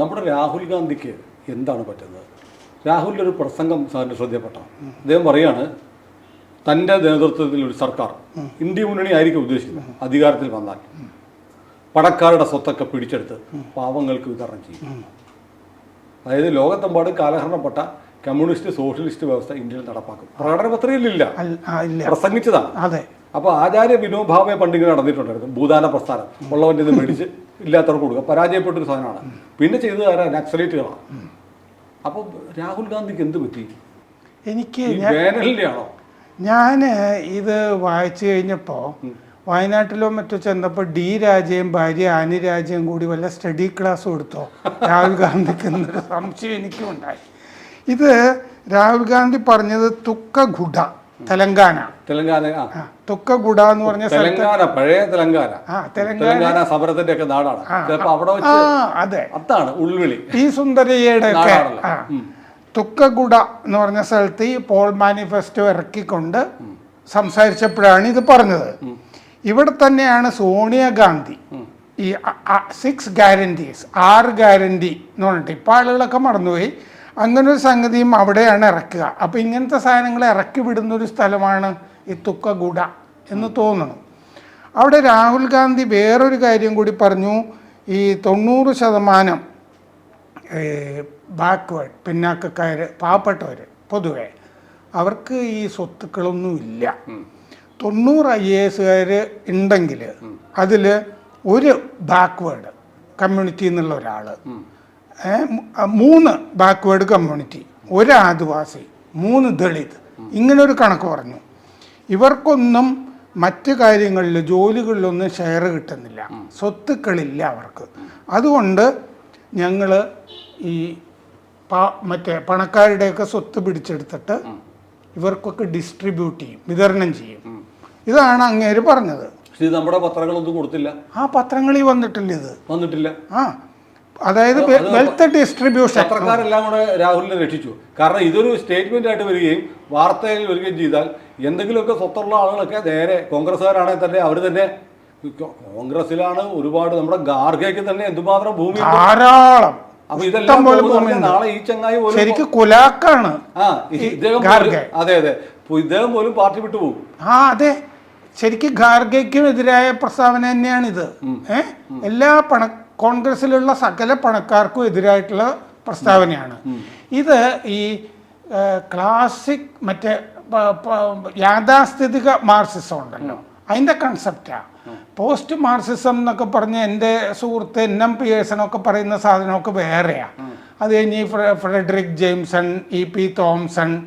നമ്മുടെ രാഹുൽ ഗാന്ധിക്ക് എന്താണ് പറ്റുന്നത്? രാഹുലിന്റെ ഒരു പ്രസംഗം സാറിന് ശ്രദ്ധയപ്പെട്ട. അദ്ദേഹം പറയാണ് തന്റെ നേതൃത്വത്തിൽ ഒരു സർക്കാർ ഇന്ത്യ മുന്നണി ആയിരിക്കും ഉദ്ദേശിക്കുന്നത് അധികാരത്തിൽ വന്നാൽ. പടക്കാരുടെ സ്വത്തൊക്കെ പിടിച്ചെടുത്ത് പാവങ്ങൾക്ക് വിതരണം ചെയ്യും. അതായത് ലോകത്തെമ്പാടും കാലഹരണപ്പെട്ട കമ്മ്യൂണിസ്റ്റ് സോഷ്യലിസ്റ്റ് വ്യവസ്ഥ ഇന്ത്യയിൽ നടപ്പാക്കും. പ്രകടന പത്രികയിലില്ല പ്രസംഗിച്ചതാണ്. അതെ. അപ്പോൾ ആചാര്യ വിനോഭാവെ പണ്ടിങ്ങനെ നടന്നിട്ടുണ്ടായിരുന്നു. ഭൂദാന പ്രസ്ഥാനം. ഉള്ളവന്റെ ഇത് മേടിച്ച് ഇല്ലാത്തവർക്ക് കൊടുക്കുക. പരാജയപ്പെട്ടൊരു സാധനമാണ്. പിന്നെ ചെയ്തത് ആരാ? നക്സലേറ്റുകളാണ്. അപ്പോൾ രാഹുൽ ഗാന്ധിക്ക് എന്ത് പറ്റി? എനിക്ക് വേനലിന്റെയാണോ? വേനലിന്റെ ഞാൻ ഇത് വായിച്ചു കഴിഞ്ഞപ്പോൾ വയനാട്ടിലോ മറ്റോ ചെന്നപ്പോൾ ഡി രാജയും ഭാര്യ ആനി രാജയും കൂടി വല്ല സ്റ്റഡി ക്ലാസ് കൊടുത്തോ? രാഹുൽ ഗാന്ധിക്ക് എന്നൊരു സംശയം എനിക്കും ഉണ്ടായി ഇത് രാഹുൽ ഗാന്ധി പറഞ്ഞത് തുക്കഗുഡ. തെലങ്കാന. തെലങ്കാന തുക്കഗുഡ എന്ന് പറഞ്ഞ തെലങ്കാന പഴയ തെലങ്കാന. തെലങ്കാന. സമരത്തിന്റെ ഒക്കെ നാടാണ്. ചിലപ്പോൾ അവിടെ അതെ. അതാണ് ഉൾവിളി. പി സുന്ദരിയുടെ ഒക്കെ തുക്കഗുഡ എന്ന് പറഞ്ഞ സ്ഥലത്ത് ഈ പോൾ മാനിഫെസ്റ്റോ ഇറക്കിക്കൊണ്ട് സംസാരിച്ചപ്പോഴാണ് ഇത് പറഞ്ഞത്. ഇവിടെ തന്നെയാണ് സോണിയാഗാന്ധി ഈ സിക്സ് ഗ്യാരണ്ടീസ് ആറ് ഗ്യാരണ്ടി എന്ന് പറഞ്ഞിട്ട് ഇപ്പോൾ ആളുകളൊക്കെ മറന്നുപോയി. അങ്ങനെ ഒരു സംഗതിയും അവിടെയാണ് ഇറക്കുക. അപ്പോൾ ഇങ്ങനത്തെ സാധനങ്ങൾ ഇറക്കി വിടുന്ന ഒരു സ്ഥലമാണ് ഈ തുക്കഗുഡ എന്ന് തോന്നുന്നു അവിടെ രാഹുൽ ഗാന്ധി വേറൊരു കാര്യം കൂടി പറഞ്ഞു. ഈ തൊണ്ണൂറ് ശതമാനം ബാക്ക്വേഡ് പിന്നാക്കക്കാർ പാവപ്പെട്ടവർ പൊതുവെ അവർക്ക് ഈ സ്വത്തുക്കളൊന്നുമില്ല തൊണ്ണൂറ് ഐ എ എസുകാർ ഉണ്ടെങ്കിൽ അതിൽ ഒരു ബാക്ക്വേഡ് കമ്മ്യൂണിറ്റി എന്നുള്ള ഒരാൾ മൂന്ന് ബാക്ക്വേഡ് കമ്മ്യൂണിറ്റി ഒരു ആദിവാസി മൂന്ന് ദളിത് ഇങ്ങനൊരു കണക്ക് പറഞ്ഞു. ഇവർക്കൊന്നും മറ്റ് കാര്യങ്ങളിൽ ജോലികളിലൊന്നും ഷെയർ കിട്ടുന്നില്ല. സ്വത്തുക്കളില്ല അവർക്ക്. അതുകൊണ്ട് ഞങ്ങൾ ഈ പാ മറ്റേ പണക്കാരുടെയൊക്കെ സ്വത്ത് പിടിച്ചെടുത്തിട്ട് ഇവർക്കൊക്കെ ഡിസ്ട്രിബ്യൂട്ട് ചെയ്യും വിതരണം ചെയ്യും. ഇതാണ് അങ്ങേര് പറഞ്ഞത്. നമ്മുടെ പത്രങ്ങളൊന്നും കൊടുത്തില്ല. ആ പത്രങ്ങളിൽ വന്നിട്ടില്ല ഇത്. വന്നിട്ടില്ല. ആ അതായത് വെൽത്ത് ഡിസ്ട്രിബ്യൂഷൻ പത്രക്കാരെല്ലാം കൂടെ രാഹുലിനെ രക്ഷിച്ചു. കാരണം ഇതൊരു സ്റ്റേറ്റ്മെന്റ് ആയിട്ട് വരികയും വാർത്തയിൽ വരികയും ചെയ്താൽ എന്തെങ്കിലുമൊക്കെ സ്വത്തുള്ള ആളുകളൊക്കെ നേരെ കോൺഗ്രസ്സുകാരാണെങ്കിൽ തന്നെ അവർ തന്നെ കോൺഗ്രസിലാണ് ഒരുപാട് നമ്മുടെ ഗാർഗയ്ക്ക് തന്നെ എന്തുമാത്രം ഭൂമി. ധാരാളം. അപ്പൊ ഇതെല്ലാം. നാളെ ഈ ചങ്ങായി പോലും ശരിക്കും കുലാക്കാണ് ആ ഇദ്ദേഹം. അതെ അതെ. ഇദ്ദേഹം പോലും പാർട്ടി വിട്ടു പോകും. ആ അതെ. ശരിക്കും ഖാർഗയ്ക്കും എതിരായ പ്രസ്താവന തന്നെയാണിത്. ഏഹ് എല്ലാ പണ കോൺഗ്രസിലുള്ള സകല പണക്കാർക്കും എതിരായിട്ടുള്ള പ്രസ്താവനയാണ്. ഇത് ഈ ക്ലാസിക് മറ്റേ യാഥാസ്ഥിതിക മാർസിസം ഉണ്ടല്ലോ. അതിന്റെ കൺസെപ്റ്റാണ് പോസ്റ്റ് മാർസിസം എന്നൊക്കെ പറഞ്ഞ് എന്റെ സുഹൃത്ത് എൻ. എം. പിയേഴ്സണൊക്കെ പറയുന്ന സാധനമൊക്കെ വേറെയാണ് അത് കഴിഞ്ഞ് Fredric Jameson E P Thompson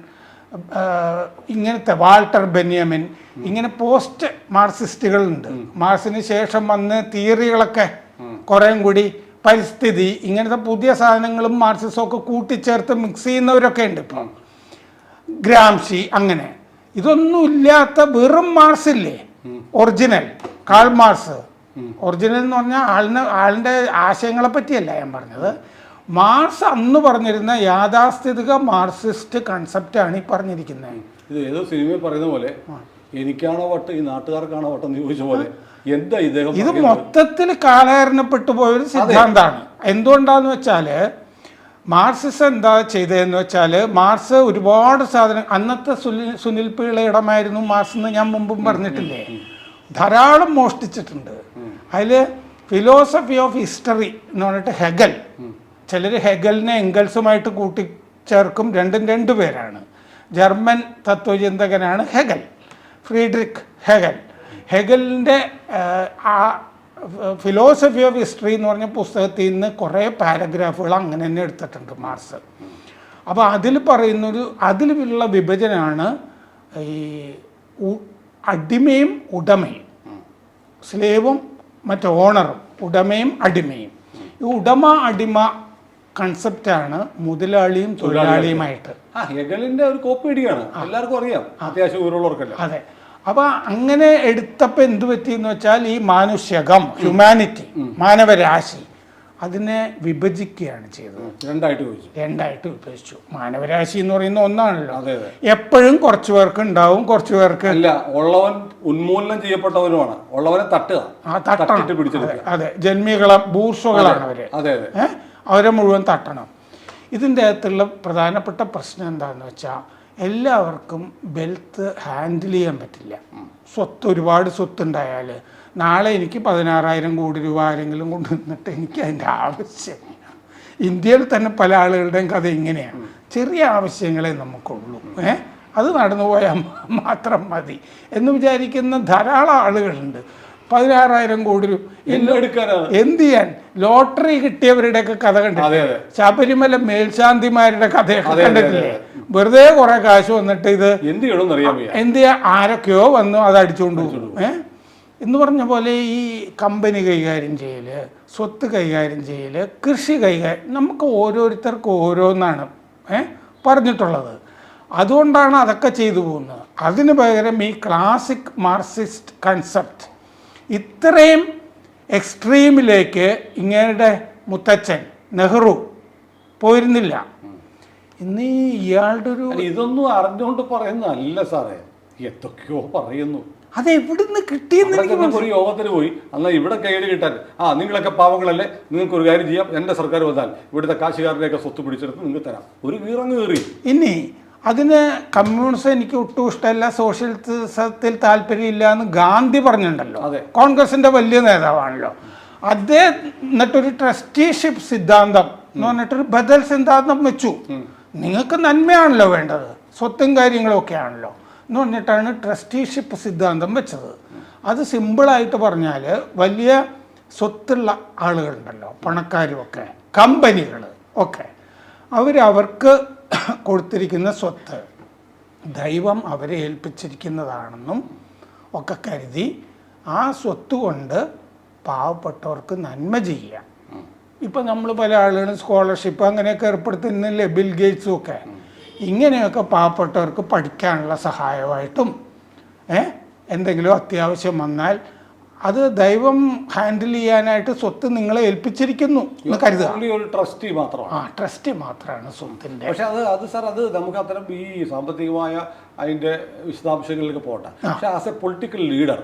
ഇങ്ങനത്തെ വാൾട്ടർ ബെന്യാമിൻ ഇങ്ങനെ പോസ്റ്റ് മാർസിസ്റ്റുകളുണ്ട്. മാർസിന് ശേഷം വന്ന് തിയറികളൊക്കെ കുറേം കൂടി പരിസ്ഥിതി ഇങ്ങനത്തെ പുതിയ സാധനങ്ങളും മാർക്സിസവും ഒക്കെ കൂട്ടിച്ചേർത്ത് മിക്സ് ചെയ്യുന്നവരൊക്കെ ഉണ്ട് ഇപ്പം. ഗ്രാംഷി അങ്ങനെ. ഇതൊന്നും ഇല്ലാത്ത വെറും മാർസ് ഇല്ലേ? ഒറിജിനൽ കാൾ മാർസ് ഒറിജിനൽ എന്ന് പറഞ്ഞാൽ ആളിന് ആളിന്റെ ആശയങ്ങളെ പറ്റിയല്ല ഞാൻ പറഞ്ഞത്. മാർസ് അന്ന് പറഞ്ഞിരുന്ന യാഥാസ്ഥിതിക മാർസിസ്റ്റ് കൺസെപ്റ്റാണ് ഈ പറഞ്ഞിരിക്കുന്നത്. ഇത് ഏതോ സിനിമയിൽ പറയുന്ന പോലെ എനിക്കാണോ വട്ട് ഈ നാട്ടുകാർക്കാണോ വട്ടം എന്ന് ചോദിച്ച പോലെ എന്താ ഇദ്ദേഹം ഇത്? മൊത്തത്തിൽ കാലഹരണപ്പെട്ടു പോയൊരു സിദ്ധാന്തമാണ് എന്തുകൊണ്ടാന്ന് വെച്ചാൽ മാർസിസ് എന്താ ചെയ്തതെന്ന് വെച്ചാൽ മാർസ് ഒരുപാട് സാധനം അന്നത്തെ സുനിൽ സുനിൽ പിള്ള ഇടമായിരുന്നു മാർസ് എന്ന് ഞാൻ മുമ്പും പറഞ്ഞിട്ടില്ലേ? ധാരാളം മോഷ്ടിച്ചിട്ടുണ്ട്. അതിൽ ഫിലോസഫി ഓഫ് ഹിസ്റ്ററി എന്ന് പറഞ്ഞിട്ട് ഹെഗൽ. ചിലർ ഹെഗലിനെ എംഗൽസുമായിട്ട് കൂട്ടിച്ചേർക്കും. രണ്ടും രണ്ടു പേരാണ് ജർമ്മൻ തത്വചിന്തകനാണ് ഹെഗൽ. Friedrich Hegel. ഹെഗലിന്റെ ആ ഫിലോസഫി ഓഫ് ഹിസ്റ്ററി എന്ന് പറഞ്ഞ പുസ്തകത്തിൽ നിന്ന് കുറേ പാരഗ്രാഫുകൾ അങ്ങനെ തന്നെ എടുത്തിട്ടുണ്ട് മാർസ് അപ്പോൾ അതിൽ പറയുന്നൊരു അതിലുള്ള വിഭജനമാണ് ഈ അടിമയും ഉടമയും. സ്ലേവും മറ്റേ ഓണറും ഉടമയും അടിമയും. ഈ ഉടമ അടിമ കൺസെപ്റ്റാണ് മുതലാളിയും തൊഴിലാളിയുമായിട്ട്. ഹെഗലിന്റെ ഒരു കോപ്പി എല്ലാവർക്കും അറിയാം. അത്യാവശ്യം അതെ. അപ്പൊ അങ്ങനെ എടുത്തപ്പോൾ എന്ത് പറ്റിയെന്ന് വെച്ചാൽ ഈ മാനുഷ്യകം ഹ്യൂമാനിറ്റി മാനവരാശി അതിനെ വിഭജിക്കുകയാണ് ചെയ്തത്. രണ്ടായിട്ട് വിഭജിച്ചു. രണ്ടായിട്ട് വിഭജിച്ചു. മാനവരാശി എന്ന് പറയുന്ന ഒന്നാണല്ലോ. എപ്പോഴും കുറച്ചു പേർക്ക് ഉണ്ടാവും കുറച്ചു പേർക്ക് അല്ല ഉള്ളവൻ ഉന്മൂലനം ചെയ്യപ്പെട്ടവരുമാണ് ഉള്ളവനെ തട്ടുക. തട്ടിട്ട് പിടിച്ചെടുക്കുക. അതെ, ജന്മികളെ ബൂർഷകളാണ് അവർ. അതെ അതെ. അവരെ മുഴുവൻ തട്ടണം. ഇതിന്റെ അകത്തുള്ള പ്രധാനപ്പെട്ട പ്രശ്നം എന്താണെന്ന് വെച്ചാൽ എല്ലാവർക്കും വെൽത്ത് ഹാൻഡിൽ ചെയ്യാൻ പറ്റില്ല. സ്വത്ത് ഒരുപാട് സ്വത്തുണ്ടായാൽ നാളെ എനിക്ക് പതിനാറായിരം കോടി രൂപ ആരെങ്കിലും കൊണ്ടുവന്നിട്ട് എനിക്ക് അതിന്റെ ആവശ്യമില്ല ഇന്ത്യയിൽ തന്നെ പല ആളുകളുടെയും കഥ ഇങ്ങനെയാണ്. ചെറിയ ആവശ്യങ്ങളെ നമുക്കുള്ളൂ. ഏ? അത് നടന്നു പോയാൽ മാത്രം മതി എന്ന് വിചാരിക്കുന്ന ധാരാളം ആളുകളുണ്ട്. പതിനാറായിരം കോടി രൂപ എന്ത് ചെയ്യാൻ? ലോട്ടറി കിട്ടിയവരുടെയൊക്കെ കഥ കണ്ടിട്ടില്ലേ? ശബരിമല മേൽശാന്തിമാരുടെ കഥയൊക്കെ കണ്ടിട്ടില്ലേ? വെറുതെ കുറെ കാശ് വന്നിട്ട് ഇത് എന്ത് ചെയ്യണമെന്ന് അറിയാൻ വയ്യ. എന്ത് ആരൊക്കെയോ വന്നു അത് അടിച്ചുകൊണ്ട് പോകും. ഏ? എന്ന് പറഞ്ഞ പോലെ ഈ കമ്പനി കൈകാര്യം ചെയ്യൽ സ്വത്ത് കൈകാര്യം ചെയ്യൽ കൃഷി കൈകാര്യം നമുക്ക് ഓരോരുത്തർക്കും ഓരോന്നാണ് ഏ? പറഞ്ഞിട്ടുള്ളത്. അതുകൊണ്ടാണ് അതൊക്കെ ചെയ്തു പോകുന്നത്. അതിന് പകരം ഈ ക്ലാസിക് മാർക്സിസ്റ്റ് കൺസെപ്റ്റ് ഇത്രയും എക്സ്ട്രീമിലേക്ക് ഇങ്ങനെ മുത്തച്ഛൻ നെഹ്റു പോയിരുന്നില്ല. ഇന്ന് ഇയാളുടെ ഒരു ഇതൊന്നും അറിഞ്ഞുകൊണ്ട് പറയുന്നതല്ല സാറേ. എന്തൊക്കെയോ പറയുന്നു. അത് എവിടുന്ന് കിട്ടിയെന്ന് ഒരു യോഗത്തിന് പോയി. എന്നാൽ ഇവിടെ കയ്യിൽ കിട്ടാൻ. ആ നിങ്ങളൊക്കെ പാവങ്ങളല്ലേ? നിങ്ങൾക്ക് ഒരു കാര്യം ചെയ്യാം. എന്റെ സർക്കാർ വന്നാൽ ഇവിടുത്തെ കാശുകാരുടെയൊക്കെ സ്വത്ത് പിടിച്ചെടുത്ത് നിങ്ങൾക്ക് തരാം. ഒരു വീറങ്ങ് കയറി. ഇനി അതിന് കമ്മ്യൂണിസം എനിക്ക് ഒട്ടും ഇഷ്ടമല്ല. സോഷ്യലിസത്തിൽ താല്പര്യമില്ല എന്ന് ഗാന്ധി പറഞ്ഞിട്ടുണ്ടല്ലോ. അതെ. കോൺഗ്രസിന്റെ വലിയ നേതാവാണല്ലോ. അദ്ദേഹം എന്നിട്ടൊരു ട്രസ്റ്റിഷിപ്പ് സിദ്ധാന്തം എന്ന് പറഞ്ഞിട്ടൊരു ബദൽ സിദ്ധാന്തം വെച്ചു. നിങ്ങൾക്ക് നന്മയാണല്ലോ വേണ്ടത്. സ്വത്തും കാര്യങ്ങളും ഒക്കെ ആണല്ലോ എന്ന് പറഞ്ഞിട്ടാണ് ട്രസ്റ്റിഷിപ്പ് സിദ്ധാന്തം വെച്ചത്. അത് സിമ്പിളായിട്ട് പറഞ്ഞാൽ വലിയ സ്വത്തുള്ള ആളുകളുണ്ടല്ലോ പണക്കാരുമൊക്കെ കമ്പനികൾ ഒക്കെ. അവരവർക്ക് കൊടുത്തിരിക്കുന്ന സ്വത്ത് ദൈവം അവരെ ഏൽപ്പിച്ചിരിക്കുന്നതാണെന്നും ഒക്കെ കരുതി ആ സ്വത്ത് കൊണ്ട് പാവപ്പെട്ടവർക്ക് നന്മ ചെയ്യുക. ഇപ്പം നമ്മൾ പല ആളുകളും സ്കോളർഷിപ്പ് അങ്ങനെയൊക്കെ ഏർപ്പെടുത്തുന്നില്ലേ? ബിൽ ഗേറ്റ്സും ഒക്കെ. ഇങ്ങനെയൊക്കെ പാവപ്പെട്ടവർക്ക് പഠിക്കാനുള്ള സഹായമായിട്ടും എന്തെങ്കിലും അത്യാവശ്യം വന്നാൽ അത് ദൈവം ഹാൻഡിൽ ചെയ്യാനായിട്ട് സ്വത്ത് നിങ്ങളെ ഏൽപ്പിച്ചിരിക്കുന്നു എന്ന് കരുതുക. ഒരു ട്രസ്റ്റി മാത്രമാണ്. ആ ട്രസ്റ്റ് മാത്രമാണ് സ്വത്തിന്റെ. പക്ഷെ അത് അത് സാർ അത് നമുക്ക് അത്തരം ഈ സാമ്പത്തികമായ അതിന്റെ വിശദാംശങ്ങളിലേക്ക് പോട്ടെ. പക്ഷെ as a political leader.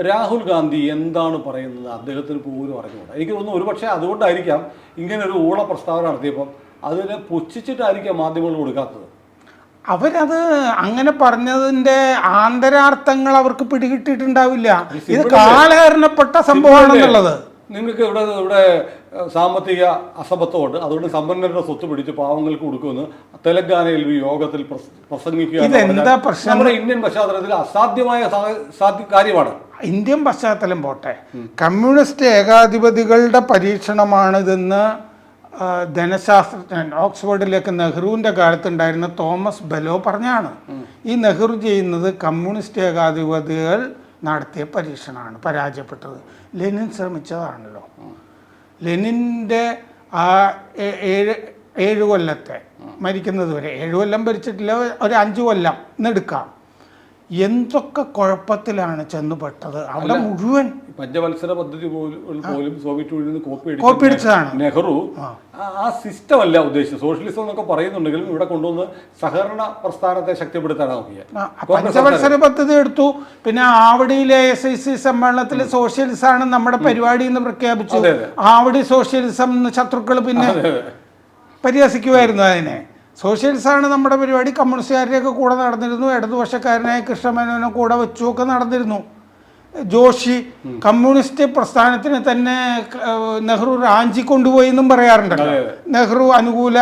Rahul Gandhi എന്താണ് പറയുന്നത്? അദ്ദേഹത്തിന് പോലും അറിഞ്ഞുകൂടാ. എനിക്ക് തോന്നുന്നു ഒരുപക്ഷെ അതുകൊണ്ടായിരിക്കാം ഇങ്ങനെ ഒരു ഊള പ്രസ്താവന നടത്തിയപ്പം അതിനെ പുച്ഛിച്ചിട്ടായിരിക്കാം മാധ്യമങ്ങൾ കൊടുക്കാത്തത്. അവരത് അങ്ങനെ പറഞ്ഞതിന്റെ ആന്തരാർത്ഥങ്ങൾ അവർക്ക് പിടികിട്ടിട്ടുണ്ടാവില്ല ഇത് കാലഹരണപ്പെട്ട സംഭവമാണെന്നുള്ളത്. നിങ്ങൾക്ക് ഇവിടെ ഇവിടെ സാമ്പത്തിക അസമത്വമുണ്ട്. അതുകൊണ്ട് സമ്പന്നരുടെ സ്വത്ത് പിടിച്ച് പാവങ്ങൾക്ക് കൊടുക്കുമെന്ന് തെലങ്കാനയിൽ ഒരു യോഗത്തിൽ പ്രസ- പ്രസംഗിക്കുക പ്രശ്നം? നമ്മുടെ ഇന്ത്യൻ പശ്ചാത്തലത്തിൽ അസാധ്യമായ കാര്യമാണ്. ഇന്ത്യൻ പശ്ചാത്തലം പോട്ടെ. കമ്മ്യൂണിസ്റ്റ് ഏകാധിപതികളുടെ പരീക്ഷണമാണിതെന്ന് ധനശാസ്ത്രജ്ഞൻ ഓക്സ്ഫോർഡിലേക്ക് നെഹ്റുവിന്റെ കാലത്തുണ്ടായിരുന്ന തോമസ് ബെലോ പറഞ്ഞാണ്. ഈ നെഹ്റു ചെയ്യുന്നത് കമ്മ്യൂണിസ്റ്റ് ഏകാധിപതികൾ നടത്തിയ പരീക്ഷണമാണ് പരാജയപ്പെട്ടത്. ലെനിൻ ശ്രമിച്ചതാണല്ലോ. ലെനിന്റെ ആ ഏഴ് ഏഴ് കൊല്ലത്തെ മരിക്കുന്നത് വരെ ഏഴ് കൊല്ലം ഭരിച്ചിട്ടില്ല ഒരു അഞ്ച് കൊല്ലം എന്നെടുക്കാം എന്തൊക്കെ കുഴപ്പത്തിലാണ് ചെന്നുപെട്ടത്? അവിടെ മുഴുവൻ പഞ്ചവത്സര പദ്ധതി പോലും സോവിയറ്റ് യൂണിയൻ കോപ്പി എടുത്തതാണ് കോപ്പി അടിച്ചതാണ്. നെഹ്റു. ആ- സിസ്റ്റം അല്ല ഉദ്ദേശിച്ചത്. സോഷ്യലിസം എന്നൊക്കെ പറയുന്നുണ്ടെങ്കിലും ഇവിടെ കൊണ്ടുവന്ന് സഹകരണ പ്രസ്ഥാനത്തെ ശക്തിപ്പെടുത്താൻ നോക്കിയത് പഞ്ചവത്സര പദ്ധതി എടുത്തു. പിന്നെ ആവടിയിലെ എസ് ഐ സി സമ്മേളനത്തിൽ സോഷ്യലിസമാണ് നമ്മുടെ പരിപാടി എന്ന് പ്രഖ്യാപിച്ചു. ആവടി സോഷ്യലിസം എന്ന് ശത്രുക്കൾ പിന്നെ പരിഹസിക്കുമായിരുന്നു അതിനെ. സോഷ്യലിസമാണ് നമ്മുടെ പരിപാടി. കമ്മ്യൂണിസ്റ്റുകാരുടെയൊക്കെ കൂടെ നടന്നിരുന്നു. ഇടതുപക്ഷക്കാരനായ കൃഷ്ണമേനോനെ കൂടെ വെച്ചുമൊക്കെ നടന്നിരുന്നു. ജോഷി കമ്മ്യൂണിസ്റ്റ് പ്രസ്ഥാനത്തിന് തന്നെ നെഹ്റു റാഞ്ചി കൊണ്ടുപോയി എന്നും പറയാറുണ്ടല്ലോ. നെഹ്റു അനുകൂല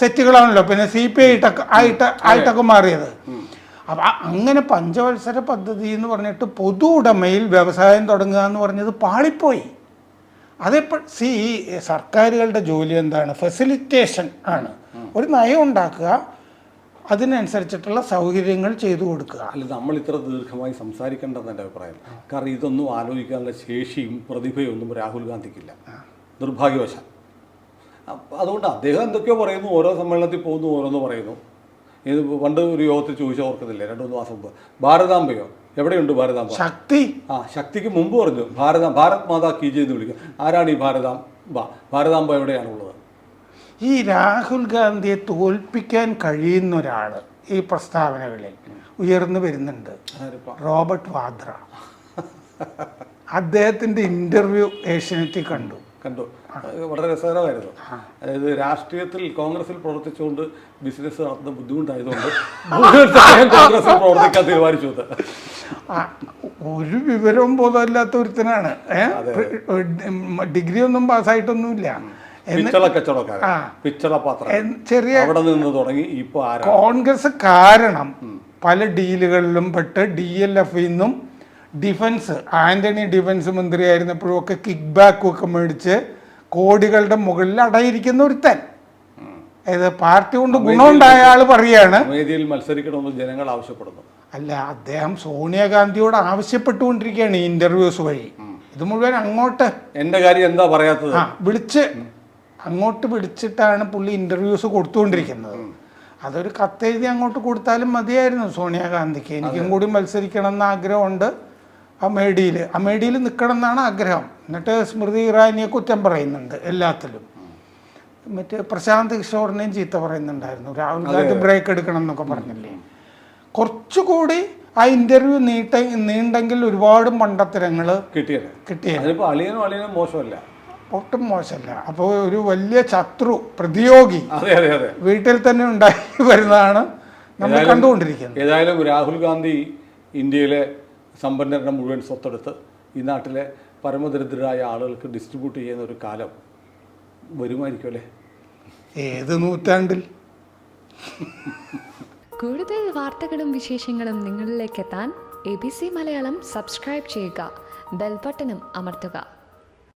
സെറ്റുകളാണല്ലോ. പിന്നെ സി പി ഐ ആയിട്ട് ആയിട്ടൊക്കെ മാറിയത്. അപ്പം അങ്ങനെ പഞ്ചവത്സര പദ്ധതി എന്ന് പറഞ്ഞിട്ട് പൊതു ഉടമയിൽ വ്യവസായം തുടങ്ങുക എന്ന് പറഞ്ഞത് പാളിപ്പോയി. അതിപ്പോൾ സി സർക്കാരുകളുടെ ജോലി എന്താണ്? ഫെസിലിറ്റേഷൻ ആണ്. ഒരു നയം ഉണ്ടാക്കുക അതിനനുസരിച്ചിട്ടുള്ള സൗകര്യങ്ങൾ ചെയ്തു കൊടുക്കുക. അല്ല നമ്മൾ ഇത്ര ദീർഘമായി സംസാരിക്കേണ്ടെന്ന് എന്റെ അഭിപ്രായം. കാരണം ഇതൊന്നും ആലോചിക്കാനുള്ള ശേഷിയും പ്രതിഭയും ഒന്നും രാഹുൽ ഗാന്ധിക്കില്ല. നിർഭാഗ്യവശാൽ. അതുകൊണ്ട് അദ്ദേഹം എന്തൊക്കെയോ പറയുന്നു ഓരോ സമ്മേളനത്തിൽ പോകുന്നു ഓരോന്ന് പറയുന്നു. ഇത് പണ്ട് ഒരു യോഗത്തിൽ ചോദിച്ചാൽ ഓർക്കുന്നില്ല രണ്ടു മൂന്ന് മാസം മുമ്പ്? ഭാരതാംബയോ? എവിടെയുണ്ട് ഭാരതാംബ? ശക്തി. ആ ശക്തിക്ക് മുമ്പ് പറഞ്ഞു ഭാരത ഭാരത് മാതാ കീജി എന്ന് വിളിക്കും. ആരാണ് ഈ ഭാരതാംബ? ഭാരതാംബ എവിടെയാണുള്ളത്? ഈ രാഹുൽ ഗാന്ധിയെ തോൽപ്പിക്കാൻ കഴിയുന്ന ഒരാൾ ഈ പ്രസ്താവനകളിൽ ഉയർന്നു വരുന്നുണ്ട്. റോബർട്ട് വാദ്ര. അദ്ദേഹത്തിന്റെ ഇന്റർവ്യൂ ഏഷ്യനെറ്റിൽ കണ്ടു. കണ്ടു. വളരെ രസകരമായിരുന്നു. അതായത് രാഷ്ട്രീയത്തിൽ കോൺഗ്രസിൽ പ്രവർത്തിച്ചുകൊണ്ട് ബിസിനസ് നടത്തുന്ന ബുദ്ധിമുട്ടായതുകൊണ്ട് കോൺഗ്രസിൽ പ്രവർത്തിക്കാൻ തീരുമാനിച്ചു ഒരു വിവരവും ബോധമില്ലാത്ത ഒരുത്തനാണ്. ഡിഗ്രി ഒന്നും പാസ്സായിട്ടൊന്നുമില്ല. പിച്ചള കച്ചവടക്കാരൻ പിച്ചള പാത്രം ചെറിയ അവിടെ നിന്ന് തുടങ്ങി ഇപ്പൊ ആരാ? കോൺഗ്രസ് കാരണം പല ഡീലുകളിലും പെട്ട് ഡി എൽ എഫിൽ നിന്നും ഡിഫൻസ് ആന്റണി ഡിഫൻസ് മന്ത്രിയായിരുന്നപ്പോഴും ഒക്കെ കിക്ക് ബാക്കും ഒക്കെ മേടിച്ച് കോടികളുടെ മുകളിൽ അടയിരിക്കുന്ന ഒരുത്തൻ. അതായത് പാർട്ടി കൊണ്ട് ഗുണമുണ്ടായ ആൾ പറയാണ്. വേദിയിൽ മത്സരിക്കണമെന്ന് ജനങ്ങൾ ആവശ്യപ്പെടുന്നു. അല്ല അദ്ദേഹം സോണിയാഗാന്ധിയോട് ആവശ്യപ്പെട്ടുകൊണ്ടിരിക്കുകയാണ് ഈ ഇന്റർവ്യൂസ് വഴി. ഇത് മുഴുവൻ അങ്ങോട്ട്. എന്റെ കാര്യം എന്താ പറയാത്തത്? വിളിച്ച് അങ്ങോട്ട് പിടിച്ചിട്ടാണ് പുള്ളി ഇന്റർവ്യൂസ് കൊടുത്തുകൊണ്ടിരിക്കുന്നത്. അതൊരു കത്തെഴുതി അങ്ങോട്ട് കൊടുത്താലും മതിയായിരുന്നു സോണിയാഗാന്ധിക്ക്. എനിക്കും കൂടി മത്സരിക്കണം എന്ന ആഗ്രഹമുണ്ട് അമേഠിയിൽ അമേഠിയിൽ നിൽക്കണം എന്നാണ് ആഗ്രഹം. എന്നിട്ട് സ്മൃതി ഇറാനിയെ കുറ്റം പറയുന്നുണ്ട് എല്ലാത്തിലും. മറ്റേ പ്രശാന്ത് കിഷോറിനെയും ചീത്ത പറയുന്നുണ്ടായിരുന്നു. രാഹുൽ ഗാന്ധി ബ്രേക്ക് എടുക്കണം എന്നൊക്കെ പറഞ്ഞില്ലേ. കുറച്ചുകൂടി ആ ഇന്റർവ്യൂ നീട്ട നീണ്ടെങ്കിൽ ഒരുപാട് മണ്ടത്തരങ്ങൾ കിട്ടിയത്. കിട്ടിയത്. മോശമല്ല. ഒട്ടും മോശമല്ല. അപ്പോൾ ഒരു വലിയ ശത്രു പ്രതിയോഗി അതെ അതെ അതെ. വീട്ടിൽ തന്നെ ഉണ്ടായി വരുന്നതാണ് നമ്മൾ ഏതായാലും- കണ്ടുകൊണ്ടിരിക്കുന്നത്. ഏതായാലും രാഹുൽ ഗാന്ധി ഇന്ത്യയിലെ സമ്പന്നരുടെ മുഴുവൻ സ്വത്തെടുത്ത് ഈ നാട്ടിലെ പരമദരിദ്രരായ ആളുകൾക്ക് ഡിസ്ട്രിബ്യൂട്ട് ചെയ്യുന്ന ഒരു കാലം വരുമായിരിക്കും അല്ലേ? ഏത് നൂറ്റാണ്ടിൽ? കൂടുതൽ വാർത്തകളും വിശേഷങ്ങളും നിങ്ങളിലേക്ക് എത്താൻ A B C Malayalam subscribe ചെയ്യുക. ബെൽബട്ടനും അമർത്തുക.